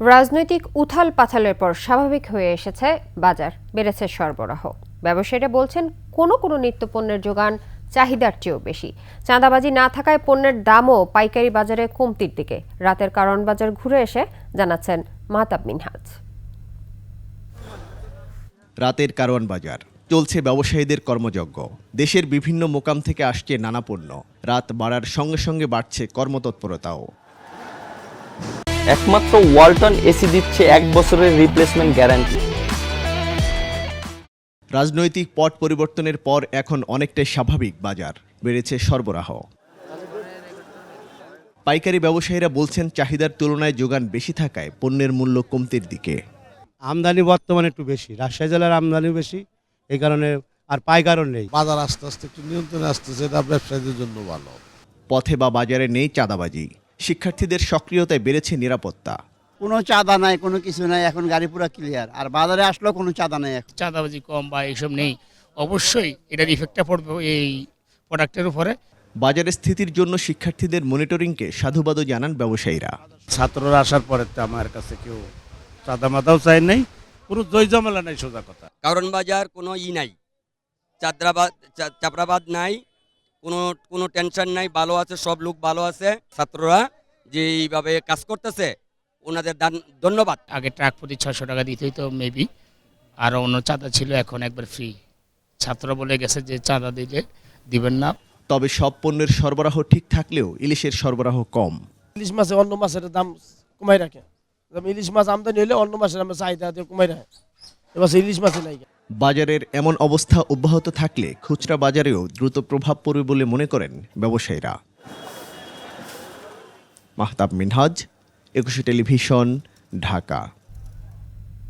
রাজনৈতিক উথাল পাথালের পর স্বাভাবিক হয়ে এসেছে বাজার, বেড়েছে সরবরাহ। ব্যবসায়ীরা বলছেন, কোনো কোনো নিত্যপণ্যের যোগান চাহিদার চেয়েও বেশি। চাঁদাবাজি না থাকায় পণ্যের দামও পাইকারি বাজারে কমতির দিকে। রাতের কারণ বাজার ঘুরে এসে জানাচ্ছেন মাহতাব মিনহাজ। রাতের কারওয়ান বাজার। চলছে ব্যবসায়ীদের কর্মযজ্ঞ। দেশের বিভিন্ন মোকাম থেকে আসছে নানা পণ্য। রাত বাড়ার সঙ্গে সঙ্গে বাড়ছে কর্মতৎপরতাও। একমাত্র ওয়ালটন এসি দিচ্ছে এক বছরের রিপ্লেসমেন্ট গ্যারান্টি রাজনৈতিক পট পরিবর্তনের পর এখন অনেকটাই স্বাভাবিক বাজার বেড়েছে সরবরাহ। পাইকারি ব্যবসায়ীরা বলছেন চাহিদার তুলনায় যোগান বেশি থাকায় পণ্যের মূল্য কমতির দিকে। আমদানি বর্তমানে একটু বেশি রাজশাহী জেলার আমদানি বেশি এই কারণে আর পাইকারও নেই। বাজার আস্তে আস্তে একটু নিয়ন্ত্রণে আসতেছে এটা ব্যবসায়ীদের জন্য ভালো। পথে বা বাজারে নেই চাঁদাবাজি। শিক্ষার্থীদের সক্রিয়তায় বেড়েছে নিরাপত্তা। কোনো চাঁদা নাই কোনো কিছু নাই এখন গাড়ি পুরো ক্লিয়ার আর বাজারে আসলেও কোনো চাঁদা নাই এখন। চাঁদাবাজি কম বা এইসব নেই। অবশ্যই এটার ইফেক্টটা পড়বে এই প্রোডাক্টের উপরে। বাজারের স্থিতির জন্য শিক্ষার্থীদের মনিটরিংকে সাধুবাদও জানান ব্যবসায়ীরা। ছাত্ররা আসার পরে তো আমার কাছে কেউ চাঁদা মাথাও চাই নাই পুরো জয় জমেলা নাই সোজা কথা। কারণ বাজার কোনো ই নাই। চাদ্রাবাদ চা- চাপড়াবাদ নাই কোনো কোনো টেনশন নাই ভালো আছে সব লোক ভালো আছে ছাত্ররা যে এইভাবে কাজ করতেছে ওনাদের দান- ধন্যবাদ। আগে ট্রাক প্রতি ছশো টাকা দিতে হইতো মেবি আর অন্য চাঁদা ছিল এখন একবার ফ্রি ছাত্র বলে গেছে যে চাঁদা দিলে দিবেন না। তবে সব পণ্যের সরবরাহ ঠিক থাকলেও ইলিশের সরবরাহ কম। ইলিশ মাছে অন্য মাছের দাম কমাই রাখে। ইলিশ মাছ আমদানি হলে অন্য মাছের আমরা চাহিদা দিয়ে কমাই রাখে। এবার ইলিশ নাই বাজারের এমন অবস্থা অব্যাহত থাকলে খুচরা বাজারেও দ্রুত প্রভাব পড়বে বলে মনে করেন ব্যবসায়ীরা। মাহতাব মিনহাজ, একুশে টেলিভিশন, ঢাকা।